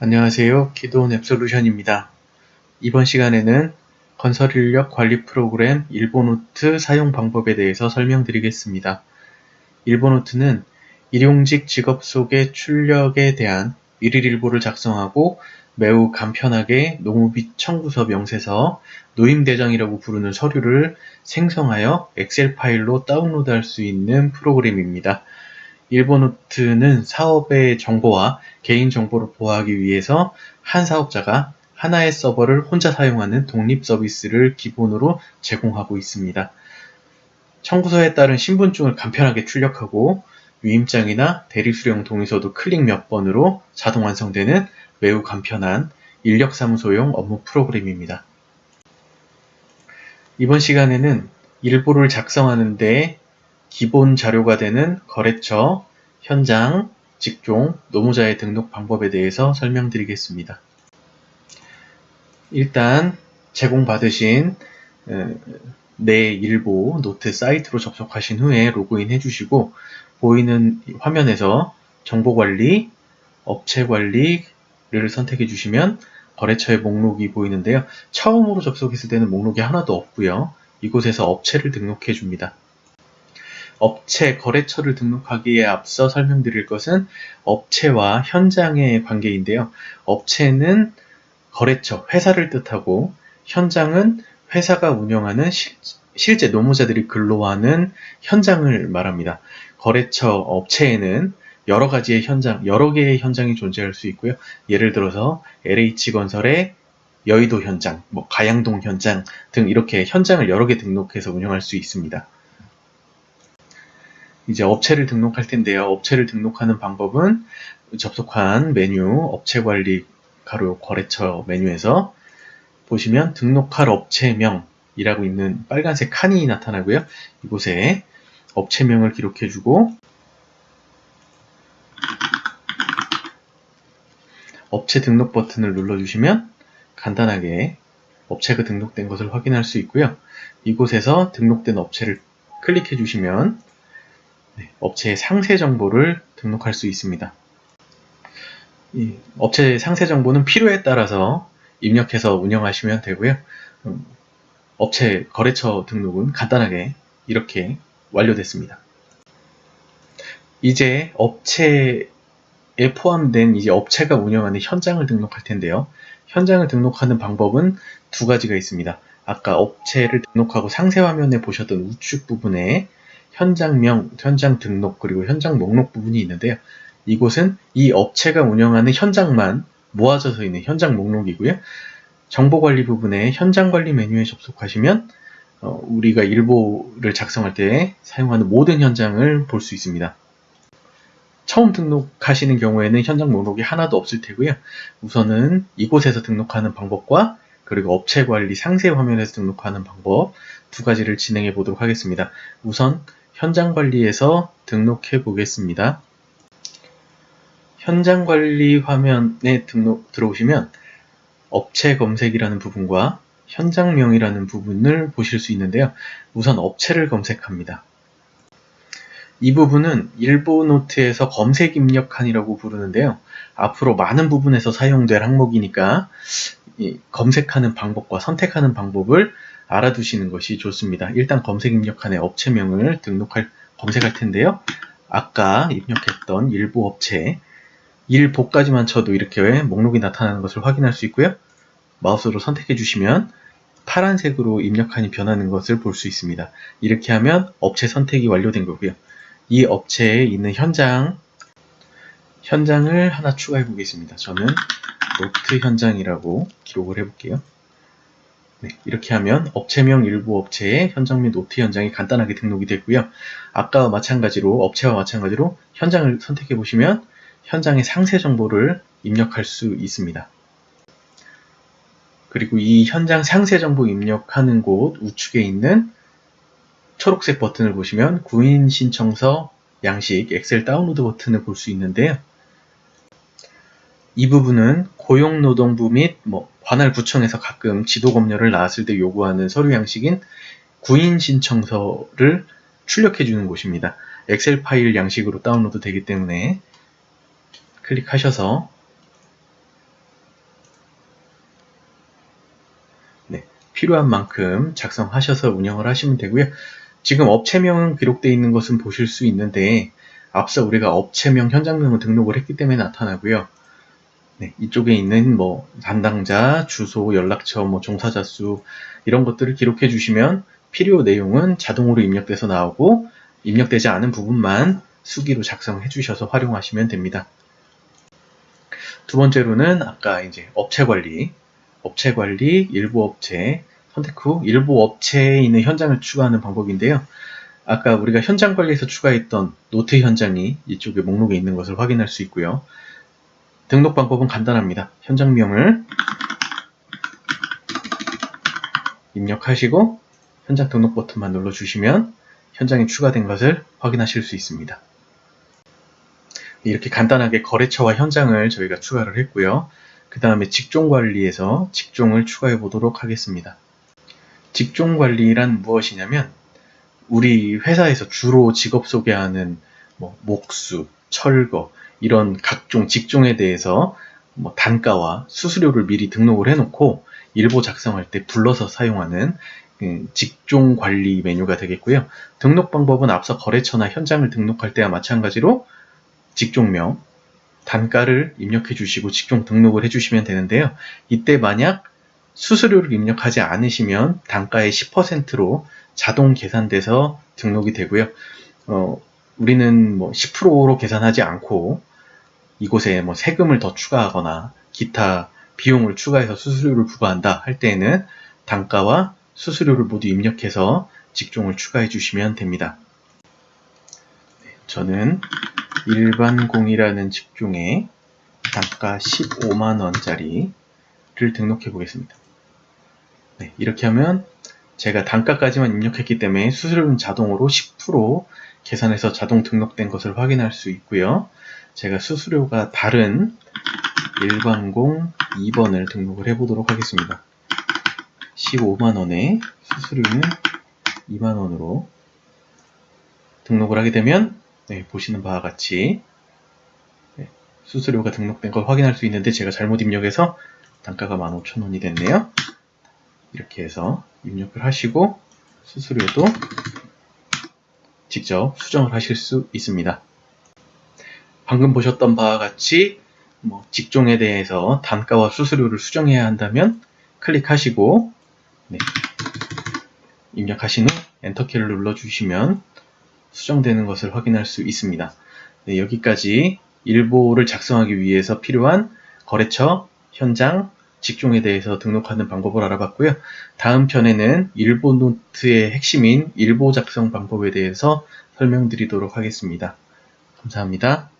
안녕하세요. 기도원 앱솔루션입니다. 이번 시간에는 건설 인력 관리 프로그램 일본노트 사용 방법에 대해서 설명드리겠습니다. 일본노트는 일용직 직업 속의 출력에 대한 일일 일보를 작성하고 매우 간편하게 노무비 청구서 명세서, 노임대장이라고 부르는 서류를 생성하여 엑셀 파일로 다운로드할 수 있는 프로그램입니다. 일본노트는 사업의 정보와 개인 정보를 보호하기 위해서 한 사업자가 하나의 서버를 혼자 사용하는 독립 서비스를 기본으로 제공하고 있습니다. 청구서에 따른 신분증을 간편하게 출력하고 위임장이나 대리수령 동의서도 클릭 몇 번으로 자동 완성되는 매우 간편한 인력사무소용 업무 프로그램입니다. 이번 시간에는 일보를 작성하는 데 기본 자료가 되는 거래처, 현장, 직종, 노무자의 등록 방법에 대해서 설명드리겠습니다. 일단 제공받으신 내 일보 노트 사이트로 접속하신 후에 로그인 해주시고 보이는 화면에서 정보관리, 업체관리를 선택해 주시면 거래처의 목록이 보이는데요. 처음으로 접속했을 때는 목록이 하나도 없고요. 이곳에서 업체를 등록해 줍니다. 업체 거래처를 등록하기에 앞서 설명드릴 것은 업체와 현장의 관계인데요. 업체는 거래처, 회사를 뜻하고 현장은 회사가 운영하는 실, 실제 노무자들이 근로하는 현장을 말합니다. 거래처 업체에는 여러 가지의 현장, 여러 개의 현장이 존재할 수 있고요. 예를 들어서 LH건설의 여의도 현장, 뭐 가양동 현장 등 이렇게 현장을 여러 개 등록해서 운영할 수 있습니다. 이제 업체를 등록할 텐데요. 업체를 등록하는 방법은 접속한 메뉴 업체 관리 가로 거래처 메뉴에서 보시면 등록할 업체명이라고 있는 빨간색 칸이 나타나고요. 이곳에 업체명을 기록해 주고 업체 등록 버튼을 눌러주시면 간단하게 업체가 등록된 것을 확인할 수 있고요. 이곳에서 등록된 업체를 클릭해 주시면 네, 업체의 상세 정보를 등록할 수 있습니다. 업체 상세 정보는 필요에 따라서 입력해서 운영하시면 되고요. 음, 업체 거래처 등록은 간단하게 이렇게 완료됐습니다. 이제 업체에 포함된 이제 업체가 운영하는 현장을 등록할 텐데요. 현장을 등록하는 방법은 두 가지가 있습니다. 아까 업체를 등록하고 상세 화면에 보셨던 우측 부분에 현장명, 현장 등록, 그리고 현장 목록 부분이 있는데요. 이곳은 이 업체가 운영하는 현장만 모아져서 있는 현장 목록이고요. 정보관리 부분에 현장관리 메뉴에 접속하시면 어, 우리가 일보를 작성할 때 사용하는 모든 현장을 볼 수 있습니다. 처음 등록하시는 경우에는 현장 목록이 하나도 없을 테고요. 우선은 이곳에서 등록하는 방법과 그리고 업체 관리 상세 화면에서 등록하는 방법 두 가지를 진행해 보도록 하겠습니다. 우선 현장 관리에서 등록해 보겠습니다. 현장 관리 화면에 등록 들어오시면 업체 검색이라는 부분과 현장명이라는 부분을 보실 수 있는데요. 우선 업체를 검색합니다. 이 부분은 일보 노트에서 검색 입력칸이라고 부르는데요. 앞으로 많은 부분에서 사용될 항목이니까 검색하는 방법과 선택하는 방법을 알아두시는 것이 좋습니다. 일단 검색 입력칸에 업체명을 등록할 검색할 텐데요. 아까 입력했던 일부 업체 일보까지만 쳐도 이렇게 목록이 나타나는 것을 확인할 수 있고요. 마우스로 선택해 주시면 파란색으로 입력칸이 변하는 것을 볼 수 있습니다. 이렇게 하면 업체 선택이 완료된 거고요. 이 업체에 있는 현장 현장을 하나 추가해 보겠습니다. 저는 노트 현장이라고 기록을 해 볼게요. 네, 이렇게 하면 업체명 일부 업체의 현장 및 노트 현장이 간단하게 등록이 됐고요. 아까와 마찬가지로 업체와 마찬가지로 현장을 선택해 보시면 현장의 상세 정보를 입력할 수 있습니다. 그리고 이 현장 상세 정보 입력하는 곳 우측에 있는 초록색 버튼을 보시면 구인 신청서 양식 엑셀 다운로드 버튼을 볼 수 있는데요. 이 부분은 고용노동부 및 뭐 관할구청에서 가끔 지도검열을 나왔을 때 요구하는 서류 양식인 구인 신청서를 출력해 주는 곳입니다. 엑셀 파일 양식으로 다운로드 되기 때문에 클릭하셔서 네, 필요한 만큼 작성하셔서 운영을 하시면 되고요. 지금 업체명 기록되어 있는 것은 보실 수 있는데 앞서 우리가 업체명 현장명을 등록을 했기 때문에 나타나고요. 네, 이쪽에 있는 뭐 담당자, 주소, 연락처, 뭐 종사자 수 이런 것들을 기록해 주시면 필요 내용은 자동으로 입력돼서 나오고 입력되지 않은 부분만 수기로 작성해 주셔서 활용하시면 됩니다. 두 번째로는 아까 이제 업체 관리, 업체 관리, 일부 업체 선택 후 일부 업체에 있는 현장을 추가하는 방법인데요. 아까 우리가 현장 관리에서 추가했던 노트 현장이 이쪽에 목록에 있는 것을 확인할 수 있고요. 등록 방법은 간단합니다. 현장명을 입력하시고 현장 등록 버튼만 눌러주시면 현장이 추가된 것을 확인하실 수 있습니다. 이렇게 간단하게 거래처와 현장을 저희가 추가를 했고요. 그 다음에 직종 관리에서 직종을 추가해 보도록 하겠습니다. 직종 관리란 무엇이냐면 우리 회사에서 주로 직업 소개하는 뭐 목수, 철거 이런 각종 직종에 대해서 뭐 단가와 수수료를 미리 등록을 해놓고 일보 작성할 때 불러서 사용하는 그 직종 관리 메뉴가 되겠고요. 등록 방법은 앞서 거래처나 현장을 등록할 때와 마찬가지로 직종명, 단가를 입력해 주시고 직종 등록을 해 주시면 되는데요. 이때 만약 수수료를 입력하지 않으시면 단가의 10%로 자동 계산돼서 등록이 되고요. 어, 우리는 뭐 10%로 계산하지 않고 이곳에 뭐 세금을 더 추가하거나 기타 비용을 추가해서 수수료를 부과한다 할 때에는 단가와 수수료를 모두 입력해서 직종을 추가해 주시면 됩니다. 네, 저는 일반공이라는 직종에 단가 15만원짜리를 등록해 보겠습니다. 네, 이렇게 하면 제가 단가까지만 입력했기 때문에 수수료는 자동으로 10% 계산해서 자동 등록된 것을 확인할 수 있고요. 제가 수수료가 다른 일반공 2번을 등록을 해보도록 하겠습니다. 15만원에 수수료는 2만원으로 등록을 하게 되면 네, 보시는 바와 같이 네, 수수료가 등록된 걸 확인할 수 있는데 제가 잘못 입력해서 단가가 15,000원이 됐네요. 이렇게 해서 입력을 하시고 수수료도 직접 수정을 하실 수 있습니다. 방금 보셨던 바와 같이 뭐 직종에 대해서 단가와 수수료를 수정해야 한다면 클릭하시고 네, 입력하신 후 엔터키를 눌러주시면 수정되는 것을 확인할 수 있습니다. 네, 여기까지 일보를 작성하기 위해서 필요한 거래처, 현장, 직종에 대해서 등록하는 방법을 알아봤고요. 다음 편에는 일보 노트의 핵심인 일보 작성 방법에 대해서 설명드리도록 하겠습니다. 감사합니다.